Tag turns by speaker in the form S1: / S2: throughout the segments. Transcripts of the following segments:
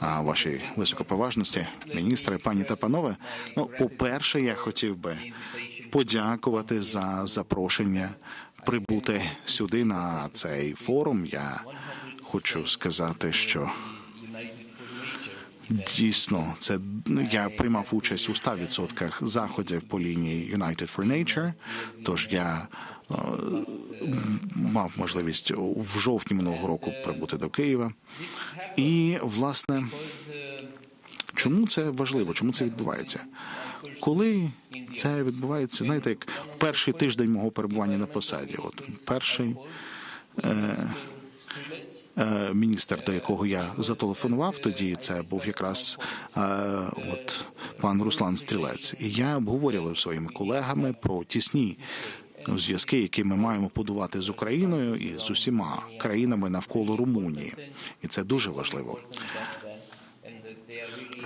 S1: а, вашій високоповажності, міністри, пані та панове. Ну, по-перше, я хотів би подякувати за запрошення прибути сюди на цей форум. Я хочу сказати, що дійсно це я приймав участь у 100% заходів по лінії United for Nature, Тож я мав можливість в жовтні минулого року прибути до Києва. І власне, чому це важливо? Чому це відбувається? Коли це відбувається, знаєте, як перший тиждень мого перебування на посаді, от перший е, е, міністр, до якого я зателефонував тоді, це був якраз е, от пан Руслан Стрілець. І я обговорював своїми колегами про тісні зв'язки, які ми маємо будувати з Україною і з усіма країнами навколо Румунії, і це дуже важливо.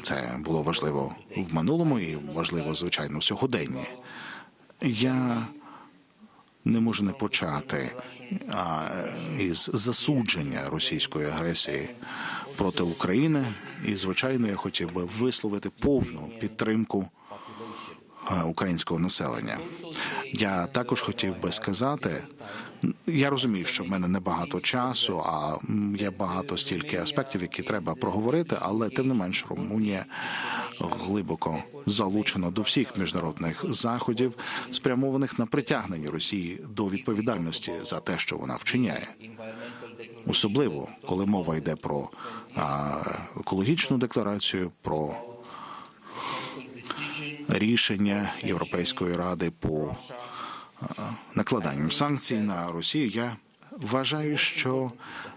S1: Це було важливо в минулому і важливо, звичайно, в сьогоденні. Я не можу не почати а, із засудження російської агресії проти України. І, звичайно, я хотів би висловити повну підтримку українського населення. Я також хотів би сказати. Я розумію, що в мене небагато часу, а є багато стільки аспектів, які треба проговорити, але тим не менш Румунія глибоко залучена до всіх міжнародних заходів, спрямованих на притягнення Росії до відповідальності за те, що вона вчиняє. Особливо коли мова йде про екологічну декларацію, про рішення Європейської ради по накладанню санкцій на Росію. Я вважаю, що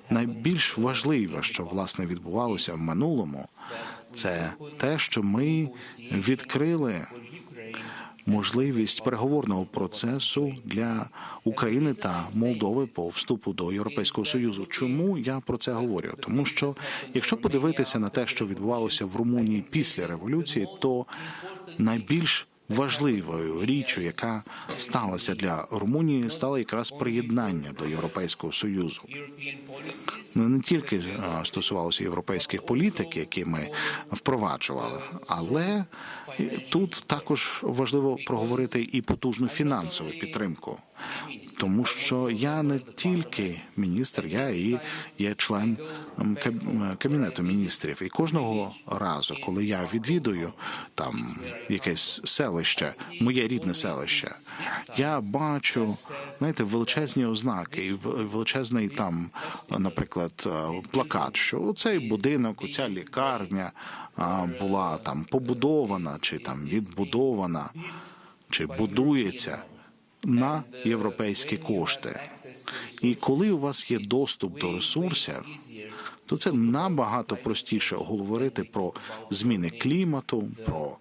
S1: найбільш важливе, що власне відбувалося в минулому, це те, що ми відкрили можливість переговорного процесу для України та Молдови по вступу до Європейського союзу. Чому я про це говорю? Тому що якщо подивитися на те, що відбувалося в Румунії після революції, то найбільш важливою річчю, яка сталася для Румунії, стало якраз приєднання до Європейського союзу. Ну, не тільки а, стосувалося європейських політик, які ми впроваджували, але тут також важливо проговорити і потужну фінансову підтримку, тому що я не тільки міністр, я і є член кабінету міністрів. І кожного разу, коли я відвідую там якесь селище, моє рідне селище, я бачу знаєте величезні ознаки, і величезний там, наприклад, е, плакат, що цей будинок, оця лікарня була там побудована, чи там відбудована, чи будується на європейські кошти. І коли у вас є доступ до ресурсів, то це набагато простіше говорити про зміни клімату, про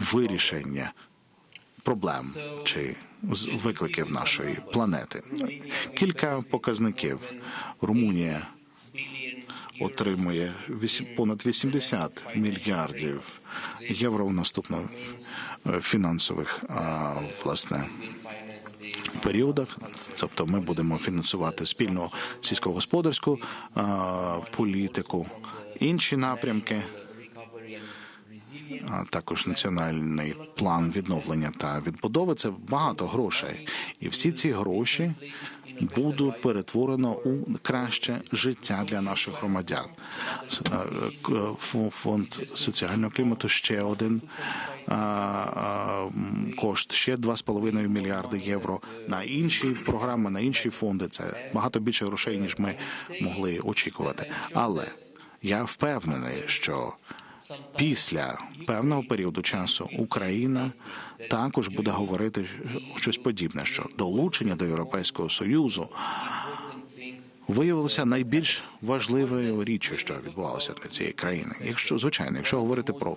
S1: вирішення проблем чи викликів нашої планети. Кілька показників. Румунія отримує понад 80 мільярдів євро в наступних е, фінансових власне періодах. Тобто ми будемо фінансувати спільну сільськогосподарську політику, інші напрямки а також національний план відновлення та відбудови. Це багато грошей, і всі ці гроші будуть перетворено у краще життя для наших громадян. Е, Фонд соціального клімату ще один а, м, кошт, ще 2,5 мільярди євро на інші програми, на інші фонди. Це багато більше грошей ніж ми могли очікувати. Але я впевнений, що після певного періоду часу Україна також буде говорити щось подібне, що долучення до Європейського союзу виявилося найбільш важливою річчю, що відбувалося для цієї країни. Якщо звичайно, якщо говорити про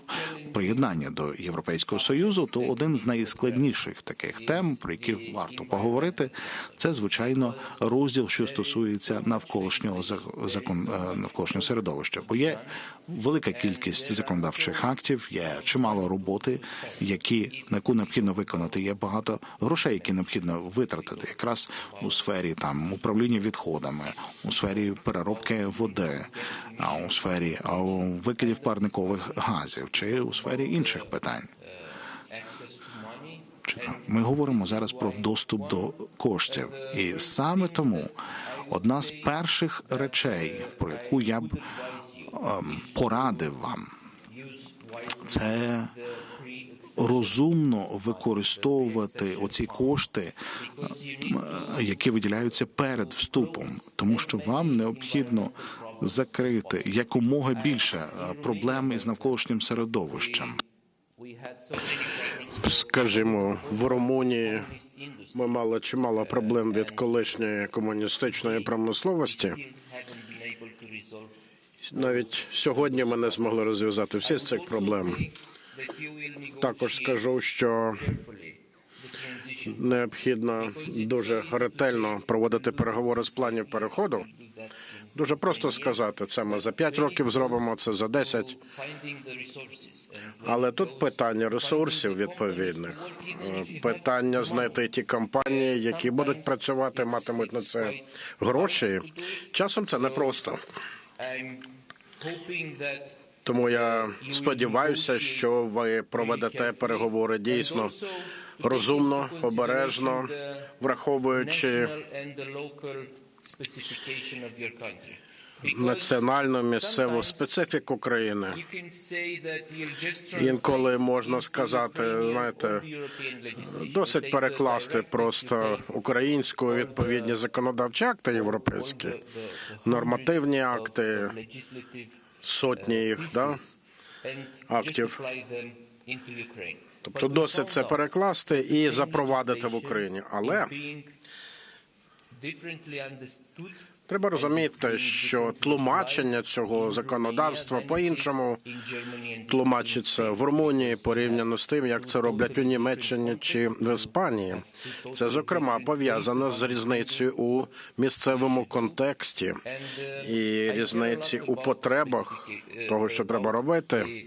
S1: приєднання до Європейського союзу, то один з найскладніших таких тем, про які варто поговорити, це звичайно розділ, що стосується навколишнього зак- закон е, навколишнього середовища. Бо є велика кількість законодавчих актів, є чимало роботи, які на яку необхідно виконати. Є багато грошей, які необхідно витратити, якраз у сфері там управління відходами, у сфері переробки води, а у сфері викидів парникових газів чи у сфері інших питань. Ми говоримо зараз про доступ до коштів, і саме тому одна з перших речей, про яку я б порадив вам, це розумно використовувати оці кошти, ем, які виділяються перед вступом, тому що вам необхідно закрити якомога більше е, проблем із навколишнім середовищем.
S2: Скажімо, в Румунії ми мали чимало проблем від колишньої комуністичної промисловості. Навіть сьогодні ми не змогли розв'язати всі з цих проблем. Також скажу, що необхідно дуже ретельно проводити переговори з планів переходу. Дуже просто сказати, це ми за 5 років зробимо, це за 10. Але тут питання ресурсів відповідних, Е, питання знайти ті компанії, які будуть працювати, матимуть на це гроші. Часом це непросто. Тому я сподіваюся, що ви проведете переговори дійсно розумно, обережно, враховуючи національну місцеву специфіку країни. Інколи можна сказати, знаєте, досить перекласти просто українську відповідні законодавчі акти європейські, нормативні акти, сотні їх, да, актів. Тобто досить це перекласти і запровадити в Україні. Але треба розуміти, що тлумачення цього законодавства по-іншому тлумачиться в Румунії порівняно з тим, як це роблять у Німеччині чи в Іспанії. Це зокрема пов'язано з різницею у місцевому контексті і різниці у потребах того, що треба робити.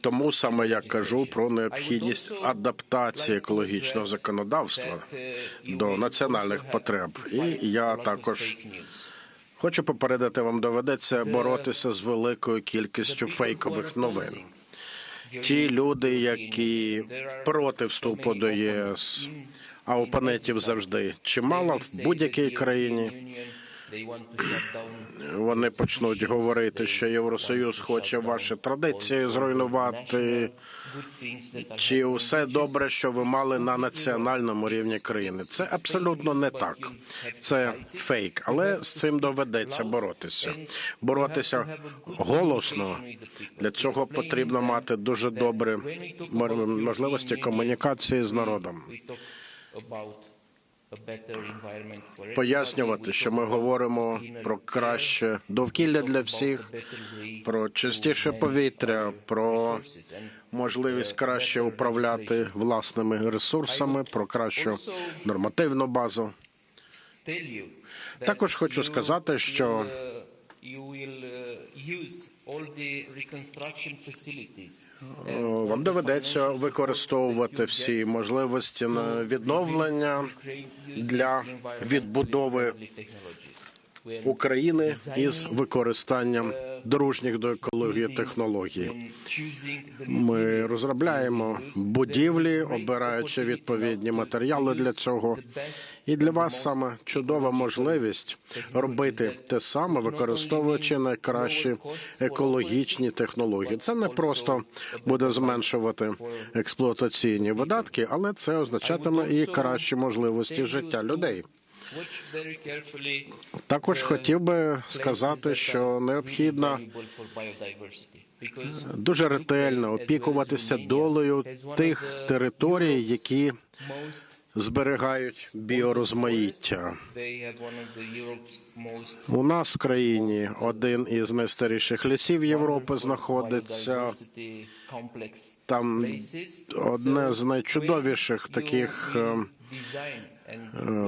S2: Тому саме я кажу про необхідність адаптації екологічного законодавства до національних потреб. І я також хочу попередити вам, доведеться боротися з великою кількістю фейкових новин. Ті люди, які проти вступу до ЄС, а опонентів завжди чимало в будь-якій країні. Вони почнуть говорити, що Євросоюз хоче ваші традиції зруйнувати. Чи усе добре, що ви мали на національному рівні країни? Це абсолютно не так. Це фейк, але з цим доведеться боротися. Боротися голосно. Для цього потрібно мати дуже добре можливості комунікації з народом. Пояснювати, що ми говоримо про краще довкілля для всіх, про чистіше повітря, про можливість краще управляти власними ресурсами, про кращу нормативну базу. Також хочу сказати, що вам доведеться використовувати всі можливості на відновлення для відбудови України із використанням дружніх до екології технологій. Ми розробляємо будівлі, обираючи відповідні матеріали для цього. І для вас саме чудова можливість робити те саме, використовуючи найкращі екологічні технології. Це не просто буде зменшувати експлуатаційні видатки, але це означатиме і кращі можливості життя людей. Також хотів би сказати, що необхідно дуже ретельно опікуватися долею тих територій, які зберігають біорозмаїття. У нас в країні один із найстаріших лісів Європи знаходиться. Там одне з найчудовіших таких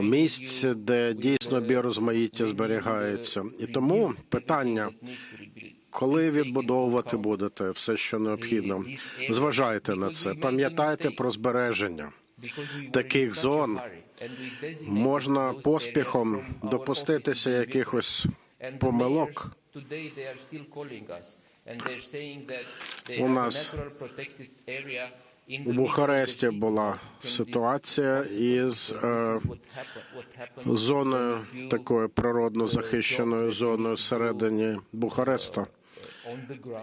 S2: місць, де дійсно біорозмаїття зберігається, і тому питання. Коли відбудовувати будете все, що необхідно, зважайте на це, пам'ятайте про збереження таких зон, можна поспіхом допуститися якихось помилок.
S3: У нас
S2: У Бухаресті була ситуація із е, зоною такою природно захищеною зоною всередині Бухареста.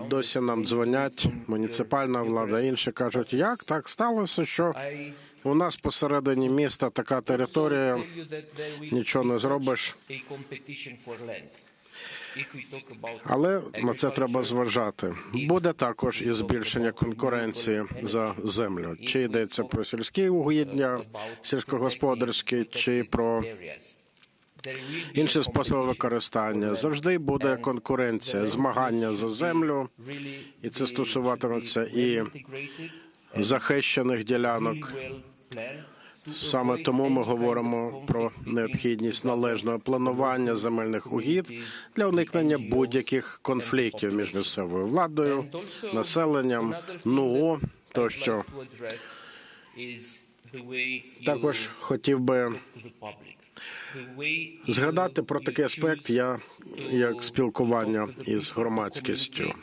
S2: Досі нам дзвонять муніципальна влада, інші кажуть, як так сталося, що у нас посередині міста така територія, нічого не зробиш. Але на це треба зважати. Буде також і збільшення конкуренції за землю. Чи йдеться про сільські угіддя, сільськогосподарські, чи про інші способи використання. Завжди буде конкуренція, змагання за землю, і це стосуватиметься і захищених ділянок. Саме тому ми говоримо про необхідність належного планування земельних угід для уникнення будь-яких конфліктів між місцевою владою, населенням, НУО тощо. Також хотів би згадати про такий аспект, я як спілкування із громадськістю.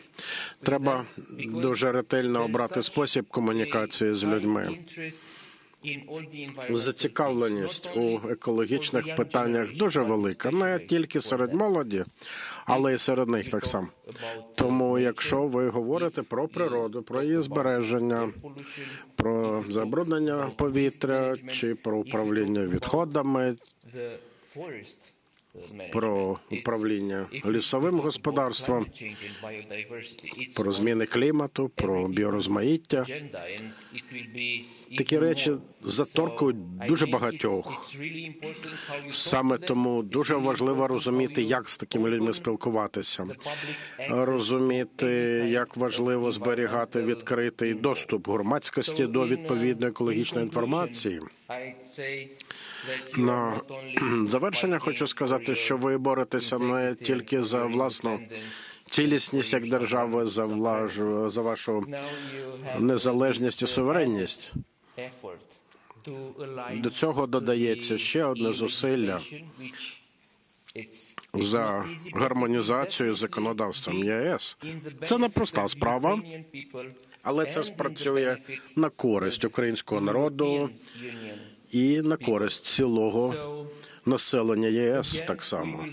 S2: Треба дуже ретельно обрати спосіб комунікації з людьми. Зацікавленість у екологічних питаннях дуже велика, не тільки серед молоді, але й серед них так само. Тому, якщо ви говорите про природу, про її збереження, про забруднення повітря чи про управління відходами, the forest про управління лісовим господарством, про зміни клімату, про біорозмаїття. Такі речі заторкують дуже багатьох. Саме тому дуже важливо розуміти, як з такими людьми спілкуватися, розуміти, як важливо зберігати відкритий доступ громадськості до відповідної екологічної інформації. На завершення хочу сказати, що ви боретеся не тільки за власну цілісність як держави, за влажу за вашу незалежність і суверенність. До цього додається ще одне зусилля за гармонізацію з законодавством ЄС. Це не проста справа, але це спрацює на користь українського народу і на користь цілого населення ЄС. Так само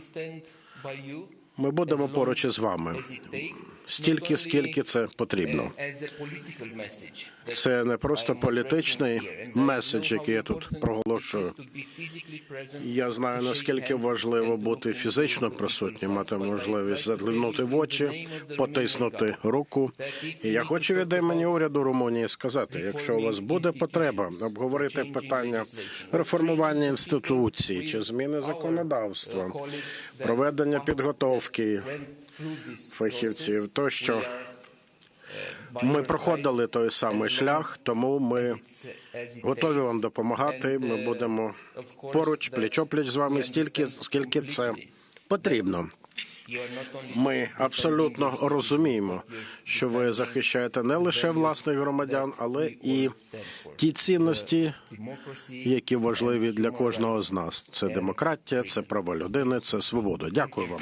S2: ми будемо поруч із вами стільки, скільки це потрібно. Це не просто політичний меседж, який я тут проголошую. Я знаю наскільки важливо бути фізично присутнім, мати можливість заглянути в очі, потиснути руку. І я хочу від імені уряду Румунії сказати: якщо у вас буде потреба обговорити питання реформування інституцій чи зміни законодавства, проведення підготовки фахівців, тощо ми проходили той самий шлях, тому ми готові вам допомагати. Ми будемо поруч, пліч-опліч з вами стільки, скільки це потрібно. Ми абсолютно розуміємо, що ви захищаєте не лише власних громадян, але і ті цінності, які важливі для кожного з нас. Це демократія, це право людини, це свобода. Дякую вам.